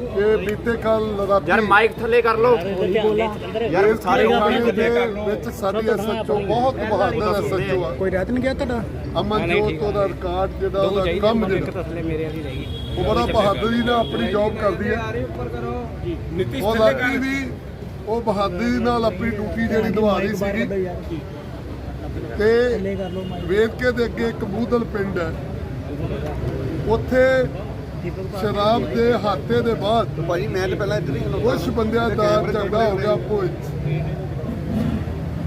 ਕਿ ਬੀਤੇ ਕੱਲ ਰਾਤੀ ਯਾਰ ਮਾਈਕ ਥੱਲੇ ਕਰ ਲਓ। ਯਾਰ ਸਾਰੇ ਥਾਣੇ ਦੇ ਵਿੱਚ ਸਾਡੀ ਐਸਐਚਓ ਬਹੁਤ ਬਹਾਦਰ ਐਸਐਚਓ ਆ। ਕੋਈ ਰਾਤ ਨਹੀਂ ਗਿਆ ਤੁਹਾਡਾ? ਅਮਨਜੋਤ ਉਹਦਾ ਰਿਕਾਰਡ ਜਿਹੜਾ ਉਹਦਾ ਕੰਮ ਜਿਹੜਾ ਥੱਲੇ ਮੇਰੇ ਵਾਲੀ ਰਹਿ ਗਈ। ਉਹ ਬੜਾ ਬਹਾਦਰੀ ਨਾਲ ਆਪਣੀ ਜੌਬ ਕਰਦੀ ਹੈ। ਉਹ ਰਾਤੀ ਵੀ ਉਹ ਬਹਾਦਰੀ ਨਾਲ ਆਪਣੀ ਡਿਊਟੀ ਜਿਹੜੀ ਨਿਭਾ ਰਹੀ ਸੀਗੀ। ਤੇ ਵੇਦਕੇ ਦੇ ਅੱਗੇ ਇੱਕ ਬੂਦਲ ਪਿੰਡ ਹੈ। ਉੱਥੇ ਸ਼ਰਾਬ ਦੇ ਹਾਤੇ ਦੇ ਬਾਅਦ ਭਾਜੀ ਮੈਂ ਤਾਂ ਪਹਿਲਾਂ ਇੱਧਰ ਹੀ ਕੁਝ ਬੰਦਿਆਂ ਦਾ ਝਗੜਾ ਹੋ ਗਿਆ ਵਿੱਚ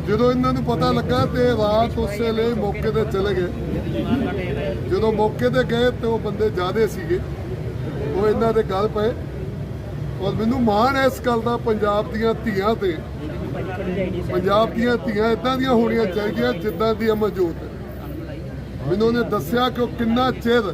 ਜਦੋਂ ਇਹਨਾਂ ਨੂੰ ਪਤਾ ਲੱਗਾ ਤੇ ਰਾਤ ਉਸੇ ਲਈ ਮੌਕੇ ਤੇ ਚਲੇ ਗਏ। ਜਦੋਂ ਮੌਕੇ ਤੇ ਗਏ ਤੇ ਉਹ ਬੰਦੇ ਜ਼ਿਆਦੇ ਸੀਗੇ। ਉਹ ਇਹਨਾਂ ਦੇ ਗੱਲ ਪਏ। ਔਰ ਮੈਨੂੰ ਮਾਣ ਹੈ ਇਸ ਗੱਲ ਦਾ ਪੰਜਾਬ ਦੀਆਂ ਧੀਆਂ ਤੇ। ਪੰਜਾਬ ਦੀਆਂ ਧੀਆਂ ਇਦਾਂ ਦੀਆਂ ਹੋਣੀਆਂ ਚਾਹੀਦੀਆਂ ਜਿੱਦਾਂ ਦੀ ਹੈ ਮੈਨੂੰ ਉਹਨੇ ਦੱਸਿਆ ਕਿ ਉਹ ਕਿੰਨਾ ਚਿਰ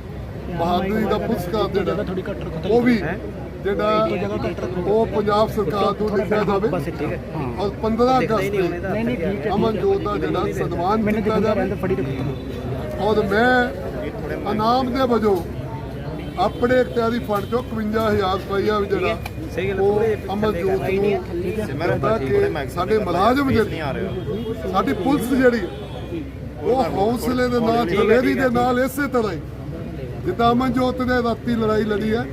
ਬਹਾਦਰੀ ਦਾ ਪੁਰਸਕਾਰ ਜਿਹੜਾ ਉਹ ਵੀ ਜਿਹੜਾ ਉਹ ਪੰਜਾਬ ਸਰਕਾਰ ਨੂੰ ਲਿਖਿਆ ਜਾਵੇ। ਔਰ 15 ਅਗਸਤ ਨੂੰ ਅਮਨਜੋਤ ਦਾ ਜਿਹੜਾ ਸਨਮਾਨ ਕੀਤਾ ਜਾਵੇ। ਔਰ ਮੈਂ ਇਨਾਮ ਦੇ ਵਜੋਂ ਆਪਣੇ ਇਖਤਿਆਰੀ ਫੰਡ ਚੋਂ 51000 ਰੁਪਇਆ ਵੀ ਜਿਹੜਾ ਉਹ ਅਮਨਜੋਤ ਨੂੰ ਮਿਲਦਾ ਕਿ ਸਾਡੇ ਮੁਲਾਜ਼ਮ ਜਿਹੜੇ ਸਾਡੀ ਪੁਲਿਸ ਜਿਹੜੀ ਉਹ ਹੌਸਲੇ ਦੇ ਨਾਲ ਦਲੇਰੀ ਦੇ ਨਾਲ ਇਸੇ ਤਰ੍ਹਾਂ ਹੀ ਜਿੱਦਾਂ ਅਮਨਜੋਤ ਨੇ ਰਾਤੀ ਲੜਾਈ ਲੜੀ ਹੈ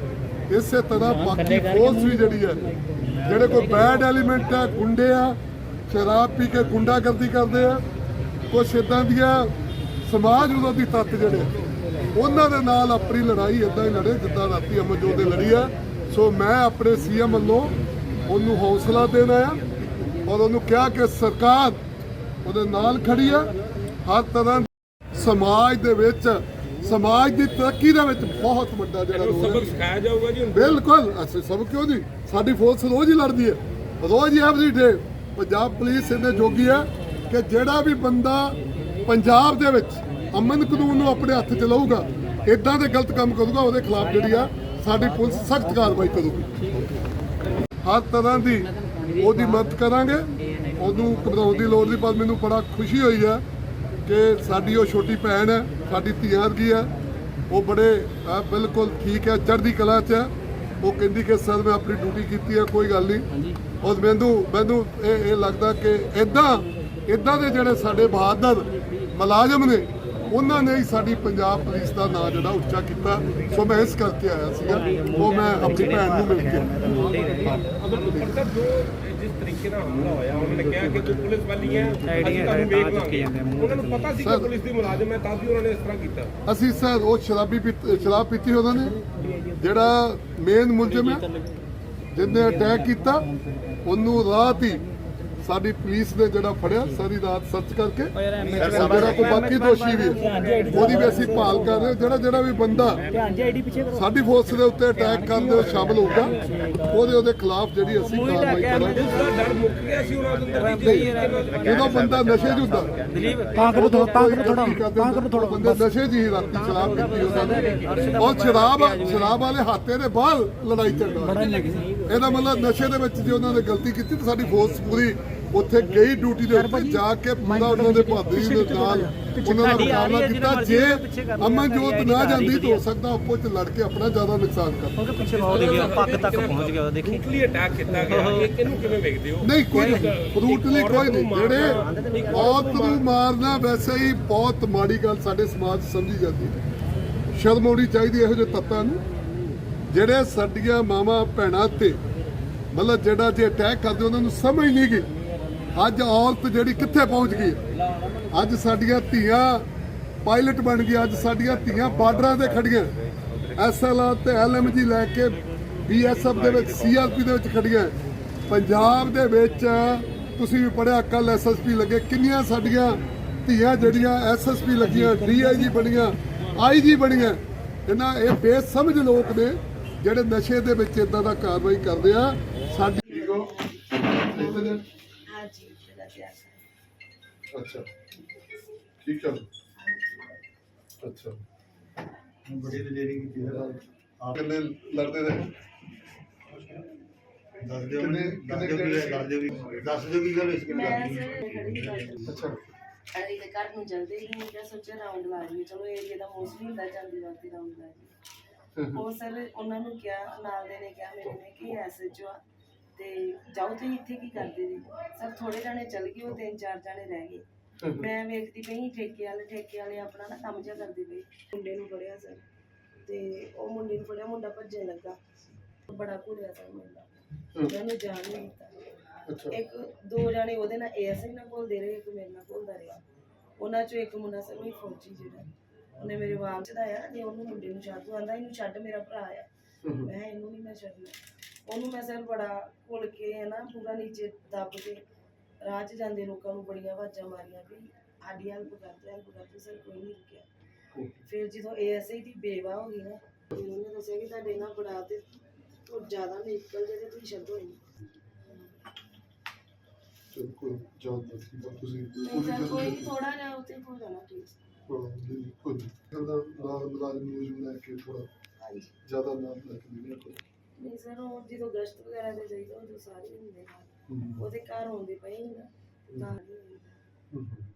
ਇਸੇ ਤਰ੍ਹਾਂ ਬਾਕੀ ਫੋਰਸ ਵੀ ਜਿਹੜੀ ਹੈ ਜਿਹੜੇ ਕੋਈ ਬੈਡ ਐਲੀਮੈਂਟ ਹੈ ਗੁੰਡੇ ਆ ਸ਼ਰਾਬ ਪੀ ਕੇ ਗੁੰਡਾਗਰਦੀ ਕਰਦੇ ਆ ਕੁਛ ਇਦਾਂ ਦੀਆਂ ਸਮਾਜ ਵਿਰੋਧੀ ਤੱਤ ਜਿਹੜੇ ਉਹਨਾਂ ਦੇ ਨਾਲ ਆਪਣੀ ਲੜਾਈ ਇਦਾਂ ਹੀ ਲੜੇ ਜਿੱਦਾਂ ਰਾਤੀ ਅਮਨਜੋਤ ਦੇ ਲੜੀ ਆ ਸੋ ਮੈਂ ਆਪਣੇ ਸੀਐਮ ਵੱਲੋਂ ਉਹਨੂੰ ਹੌਸਲਾ ਦੇਣਾ ਆ ਔਰ ਉਹਨੂੰ ਕਿਹਾ ਕਿ ਸਰਕਾਰ ਉਹਦੇ ਨਾਲ ਖੜੀ ਆ ਹਰ ਤਰ੍ਹਾਂ ਸਮਾਜ ਦੇ ਵਿੱਚ ਸਮਾਜ ਦੀ ਤਰੱਕੀ ਦੇ ਵਿੱਚ ਬਹੁਤ ਵੱਡਾ ਜਿਹੜਾ ਰੋਲ ਹੈ। ਸਬਕ ਸਿਖਾਇਆ ਜਾਊਗਾ ਜੀ ਬਿਲਕੁਲ ਅਸੀਂ ਸਭ ਕਿਉਂ ਨਹੀਂ? ਸਾਡੀ ਫੋਰਸ ਰੋਜ਼ ਹੀ ਲੜਦੀ ਹੈ। ਰੋਜ਼ ਹੀ ਐਵਰੀ ਡੇ ਪੰਜਾਬ ਪੁਲਿਸ ਇਹਨੇ ਜੋਗੀ ਹੈ ਕਿ ਜਿਹੜਾ ਵੀ ਬੰਦਾ ਪੰਜਾਬ ਦੇ ਵਿੱਚ ਅਮਨ ਕਾਨੂੰਨ ਨੂੰ ਆਪਣੇ ਹੱਥ ਚ ਲਊਗਾ ਇਦਾਂ ਦੇ ਗਲਤ ਕੰਮ ਕਰੂਗਾ ਉਹਦੇ ਖਿਲਾਫ ਜਿਹੜੀ ਆ ਸਾਡੀ ਪੁਲਿਸ ਸਖਤ ਕਾਰਵਾਈ ਕਰੂਗੀ। ਹਰ ਤਰ੍ਹਾਂ ਦੀ ਉਹਦੀ ਮਦਦ ਕਰਾਂਗੇ। ਉਹਨੂੰ ਘਬਰਾਉਣ ਦੀ ਲੋੜ ਨਹੀਂ ਪਰ ਮੈਨੂੰ ਬੜਾ ਖੁਸ਼ੀ ਹੋਈ ਹੈ ਕਿ ਸਾਡੀ ਉਹ ਛੋਟੀ ਭੈਣ ਹੈ ਸਾਡੀ ਧੀਆਂ ਵਰਗੀ ਹੈ ਉਹ ਬੜੇ ਬਿਲਕੁਲ ਠੀਕ ਹੈ ਚੜ੍ਹਦੀ ਕਲਾ 'ਚ ਹੈ। ਉਹ ਕਹਿੰਦੀ ਕਿ ਸਰ ਮੈਂ ਆਪਣੀ ਡਿਊਟੀ ਕੀਤੀ ਹੈ ਕੋਈ ਗੱਲ ਨਹੀਂ। ਔਰ ਮੈਨੂੰ ਮੈਨੂੰ ਇਹ ਇਹ ਲੱਗਦਾ ਕਿ ਇਦਾਂ ਇਦਾਂ ਦੇ ਜਿਹੜੇ ਸਾਡੇ ਬਹਾਦਰ ਮੁਲਾਜ਼ਮ ਨੇ ਉਹਨਾਂ ਨੇ ਹੀ ਸਾਡੀ ਪੰਜਾਬ ਪੁਲਿਸ ਦਾ ਨਾਂ ਜਿਹੜਾ ਉੱਚਾ ਕੀਤਾ ਸੋ ਮੈਂ ਇਸ ਕਰਕੇ ਆਇਆ ਸੀਗਾ ਉਹ ਮੈਂ ਆਪਣੀ ਭੈਣ ਨੂੰ ਮਿਲ ਕੇ ਆਇਆ। ਪਰ ਸਰ ਜੋ ਜਿਸ ਤਰੀਕੇ ਨਾਲ ਹਮਲਾ ਹੋਇਆ ਉਹਨਾਂ ਨੇ ਕਿਹਾ ਕਿ ਤੂੰ ਪੁਲਿਸ ਵਾਲੀ ਹੈ ਅਸੀਂ ਤੁਹਾਨੂੰ ਵੇਖ ਲਾਂਗੇ ਉਹਨਾਂ ਨੂੰ ਪਤਾ ਸੀ ਕਿ ਸਰ। ਪੁਲਿਸ ਦੀ ਮੁਲਾਜ਼ਮ ਹੈ ਤਾਂ ਵੀ ਉਹਨਾਂ ਨੇ ਇਸ ਤਰ੍ਹਾਂ ਕੀਤਾ ਅਸੀਂ ਸਰ ਉਹ ਸ਼ਰਾਬੀ ਸ਼ਰਾਬ ਪੀਤੀ ਉਹਨਾਂ ਨੇ ਜਿਹੜਾ ਮੇਨ ਮੁਲਜ਼ਮ ਹੈ ਜਿਹਨੇ ਅਟੈਕ ਕੀਤਾ ਉਹਨੂੰ ਰਾਤ ਹੀ ਸਾਡੀ ਪੁਲਿਸ ਨੇ ਜਿਹੜਾ ਫੜਿਆ ਸਾਰੀ ਰਾਤ ਸਰਚ ਕਰਕੇ। ਜਿਹੜਾ ਕੋਈ ਬਾਕੀ ਦੋਸ਼ੀ ਵੀ ਹੈ, ਉਹਦੀ ਵੀ ਅਸੀਂ ਭਾਲ ਕਰ। ਰਹੇ ਹਾਂ। ਜਿਹੜਾ ਜਿਹੜਾ ਵੀ ਬੰਦਾ ਸਾਡੀ ਫੋਰਸ ਦੇ ਉੱਤੇ ਅਟੈਕ ਕਰਨ ਦੇ ਵਿੱਚ ਸ਼ਾਮਲ ਹੋਊਗਾ। ਉਹਦੇ ਉਹਦੇ ਖਿਲਾਫ ਜਿਹੜੀ ਅਸੀਂ ਕਾਰਵਾਈ ਕਰਾਂਗੇ। ਜਦੋਂ ਬੰਦਾ ਨਸ਼ੇ 'ਚ ਹੁੰਦਾ। ਤਾਂ ਕਰੋ ਥੋੜਾ ਤਾਂ ਕਰੋ ਥੋੜਾ ਤਾਂ ਕਰੋ ਥੋੜਾ ਬੰਦੇ ਨਸ਼ੇ 'ਚ ਹੀ ਰਾਤੀ ਸ਼ਰਾਬ ਪੀਤੀ ਉਹਨਾਂ ਨੇ। ਔਰ ਸ਼ਰਾਬ ਸ਼ਰਾਬ ਵਾਲੇ ਹਾਤੇ ਦੇ ਬਾਹਰ ਲੜਾਈ ਚੱਲਦਾ ਇਹਦਾ ਮਤਲਬ ਨਸ਼ੇ ਦੇ ਵਿੱਚ ਜੇ ਉਹਨਾਂ ਨੇ ਗਲਤੀ ਕੀਤੀ ਤਾਂ ਸਾਡੀ ਫੋਰਸ ਪੂਰੀ ਉੱਥੇ ਗਈ ਡਿਊਟੀ ਦੇ ਉੱਤੇ ਜਾ ਕੇ ਪੂਰਾ ਉਹਨਾਂ ਦੇ ਬਹਾਦਰੀ ਦੇ ਨਾਲ ਉਹਨਾਂ ਦਾ ਮੁਕਾਬਲਾ ਕੀਤਾ। ਜੇ ਅਮਨਜੋਤ ਨਾ ਜਾਂਦੀ ਤਾਂ ਹੋ ਸਕਦਾ ਆਪੋ ਚ ਲੜ ਕੇ ਆਪਣਾ ਜ਼ਿਆਦਾ ਨੁਕਸਾਨ ਕਰ ਪੱਗ ਤੱਕ ਪਹੁੰਚ ਗਿਆ ਦੇਖੀ। ਬਰੂਟਲੀ ਅਟੈਕ ਕੀਤਾ ਗਿਆ। ਇਹ ਇਹਨੂੰ ਕਿਵੇਂ ਵੇਖਦੇ ਹੋ? ਨਹੀਂ ਕੋਈ ਨਹੀਂ। ਫਰੂਟਲੀ ਕੋਈ ਨਹੀਂ। ਜਿਹੜੇ ਔਰਤ ਨੂੰ ਮਾਰਨਾ। ਵੈਸੇ ਹੀ ਬਹੁਤ ਮਾੜੀ ਗੱਲ ਸਾਡੇ ਸਮਾਜ 'ਚ ਸਮਝੀ ਜਾਂਦੀ ਹੈ। ਸ਼ਰਮ ਆਉਣੀ ਚਾਹੀਦੀ ਇਹੋ ਜਿਹੇ ਤੱਤਾਂ ਨੂੰ। ਜਿਹੜੇ ਸਾਡੀਆਂ ਮਾਵਾਂ ਭੈਣਾਂ ਤੇ ਮਤਲਬ ਜਿਹੜਾ ਜੇ ਅਟੈਕ ਕਰਦੇ ਉਹਨਾਂ ਨੂੰ ਸਮਝ ਨਹੀਂ ਗਈ। ਅੱਜ ਔਰਤ ਜਿਹੜੀ ਕਿੱਥੇ ਪਹੁੰਚ ਗਈ? ਹੈ। ਅੱਜ ਸਾਡੀਆਂ ਧੀਆਂ ਪਾਇਲਟ ਬਣ ਗਈਆਂ, ਅੱਜ ਸਾਡੀਆਂ ਧੀਆਂ ਬਾਰਡਰਾਂ ਤੇ ਖੜੀਆਂ। ਐਸਐਲਆਰ ਤੇ ਐਲਐਮਜੀ ਲੈ ਕੇ ਬੀਐਸਐਫ ਦੇ ਵਿੱਚ ਸੀਆਰਪੀ ਦੇ ਵਿੱਚ ਖੜੀਆਂ। ਪੰਜਾਬ ਦੇ ਵਿੱਚ ਤੁਸੀਂ ਵੀ ਪੜਿਆ ਕੱਲ ਐਸਐਸਪੀ ਲੱਗੇ। ਕਿੰਨੀਆਂ ਸਾਡੀਆਂ ਧੀਆਂ ਜਿਹੜੀਆਂ ਐਸਐਸਪੀ ਲੱਗੀਆਂ ਡੀਆਈਜੀ ਬਣੀਆਂ ਆਈਜੀ ਬਣੀਆਂ। ਇਹਨਾਂ ਇਹ ਬੇਸਮਝ ਲੋਕ ਨੇ ਜਿਹੜੇ ਨਸ਼ੇ ਦੇ ਵਿੱਚ ਇਦਾਂ ਦਾ ਕਾਰਵਾਈ ਕਰਦੇ ਆ। ਹਾਂਜੀ। ਮੇਰਾ ਤਿਆਰ ਹੈ। ਅੱਛਾ। ਠੀਕ ਹੈ। ਅੱਛਾ। ਬੜੀ ਦਲੇਰੀ ਕੀਤੀ ਹੈ ਆਪ ਕਿੰਨੇ ਲੜਦੇ ਰਹੇ? ਦੱਸ ਦਿਓ ਕਿੰਨੇ- ਦੱਸ ਦਿਓ ਕੀ ਕਿਹੜੇ ਦੱਸ ਦਿਓ ਕੀ ਦੱਸ ਦਿਓ ਕੀ ਗੱਲ ਇਸ ਗੱਲ ਮੈਂ ਦੀ ਸਰ ਖੜੀ ਡਾਕਟਰ ਅੱਛਾ। ਅਰੇ ਦੇ ਘਰ ਨੂੰ ਜਲਦੀ ਹੀ ਮੈਂ ਕਿਹਾ ਸੋਚਿਆ ਰਾਉਂਡ ਲਾ ਲਈਏ। ਚਲੋ ਏਰੀਆ ਦਾ ਮੋਸਟਲੀ ਹੁੰਦਾ ਜਾਂਦੀ ਵਕਤ ਰਾਉਂਡ ਲਾ ਲਈਏ। ਉਹ ਸਰ ਉਹਨਾਂ ਨੂੰ ਕਿਹਾ ਨਾਲ ਦੇ ਨੇ ਕਿਹਾ ਮੇਰੇ ਨੇ ਕਿ ਐਸਐਚਓ ਆ। ਤੇ ਜਾਓ ਤੁਸੀਂ ਇੱਥੇ ਕੀ ਕਰਦੇ ਜੀ? ਸਰ ਥੋੜੇ ਜਾਣੇ ਚੱਲ ਗਏ ਉਹ ਤਿੰਨ ਚਾਰ ਜਾਣੇ ਰਹਿ ਗਏ। ਮੈਂ ਵੇਖਦੀ ਪਈ ਠੇਕੇ ਵਾਲੇ ਠੇਕੇ ਵਾਲੇ ਆਪਣਾ ਨਾ ਕੰਮ ਜਿਹਾ ਕਰਦੇ ਪਏ। ਮੁੰਡੇ ਨੂੰ ਫੜਿਆ ਸਰ ਤੇ ਉਹ ਮੁੰਡੇ ਨੂੰ ਫੜਿਆ ਮੁੰਡਾ ਭੱਜਣ ਲੱਗਾ। ਬੜਾ ਘੁਲਿਆ ਸਰ ਮੁੰਡਾ। ਉਹਨੂੰ ਜਾਣ ਨਹੀਂ ਦਿੱਤਾ। ਅੱਛਾ। ਇੱਕ ਦੋ ਜਾਣੇ ਉਹਦੇ ਨਾਲ ਏਐਸਆਈ ਨਾਲ ਘੁਲਦੇ ਰਹੇ ਇੱਕ ਮੇਰੇ ਨਾਲ ਘੁਲਦਾ ਰਿਹਾ। ਉਹਨਾਂ ਚੋਂ ਇੱਕ ਮੁੰਡਾ ਸਰ ਵੀ ਫੌਜੀ ਜਿਹੜਾ। ਉਹਨੇ ਮੇਰੇ ਵਾਮ ਚੜਾਇਆ ਜੇ ਉਹਨੂੰ ਮੁੰਡੇ ਨੂੰ ਛੱਡ ਤੂੰ ਆਂਦਾ ਇਹਨੂੰ ਛੱਡ ਮੇਰਾ ਭਰਾ ਆ ਮੈਂ ਇਹਨੂੰ ਨਹੀਂ ਮੈਂ ਛੱਡਣਾ। ਉਹਨੂੰ ਮੈਂ ਸਰ ਬੜਾ ਘੁਲ ਕੇ ਹੈ ਨਾ ਪੂਰਾ ਨੀਚੇ ਦੱਬ ਕੇ ਰਾਹ 'ਚ ਜਾਂਦੇ ਲੋਕਾਂ ਨੂੰ ਬੜੀਆਂ ਆਵਾਜ਼ਾਂ ਮਾਰੀਆਂ ਵੀ ਸਾਡੀ ਹੈਲਪ ਕਰਦੇ ਹੈਲਪ ਕਰਦੇ ਸਰ ਕੋਈ ਨਹੀਂ ਰੁਕਿਆ। ਫਿਰ ਜਦੋਂ ਏਐਸਆਈ ਦੀ ਬੇਵਾ ਹੋ ਗਈ ਨਾ ਉਹਨੇ ਦੱਸਿਆ ਕਿ ਤੁਹਾਡੇ ਨਾਲ ਬੜਾ ਤੇ ਉਹ ਜ਼ਿਆਦਾ ਨਿਕਲ ਜੇ ਤੇ ਤੁਸੀਂ ਛੱਡੋ ਇਹਨੂੰ ਚਲੋ ਕੋਈ ਜਾਨ ਦਾ ਠੀਕ ਆ ਤੁਸੀਂ ਨਹੀਂ ਸਰ ਕੋਈ ਥੋੜਾ ਜਿਹਾ ਉੱਤੇ ਹੋ ਜਾਣਾ ਠੀਕ ਕੋਈ ਕਹਿੰਦਾ ਨਾਲ ਮੁਲਾਜ਼ਮ ਨੂੰ ਲੈ ਕੇ ਥੋੜਾ ਹਾਂਜੀ। ਜ਼ਿਆਦਾ ਨਾਮ ਲੈ ਕੇ ਨਹੀਂ ਨਹੀਂ ਸਰ ਉਹ ਜਦੋਂ ਗਸ਼ਤ ਵਗੈਰਾ ਤੇ ਜਾਈਦਾ ਉਦੋਂ ਸਾਰੇ ਹੁੰਦੇ ਨਾਲ। ਹੂੰ। ਉਹਦੇ ਘਰ ਆਉਂਦੇ ਪਏ ਸੀ ਨਾ ਨਾਲ ਹੀ ਹੁੰਦੇ। ਹੂੰ।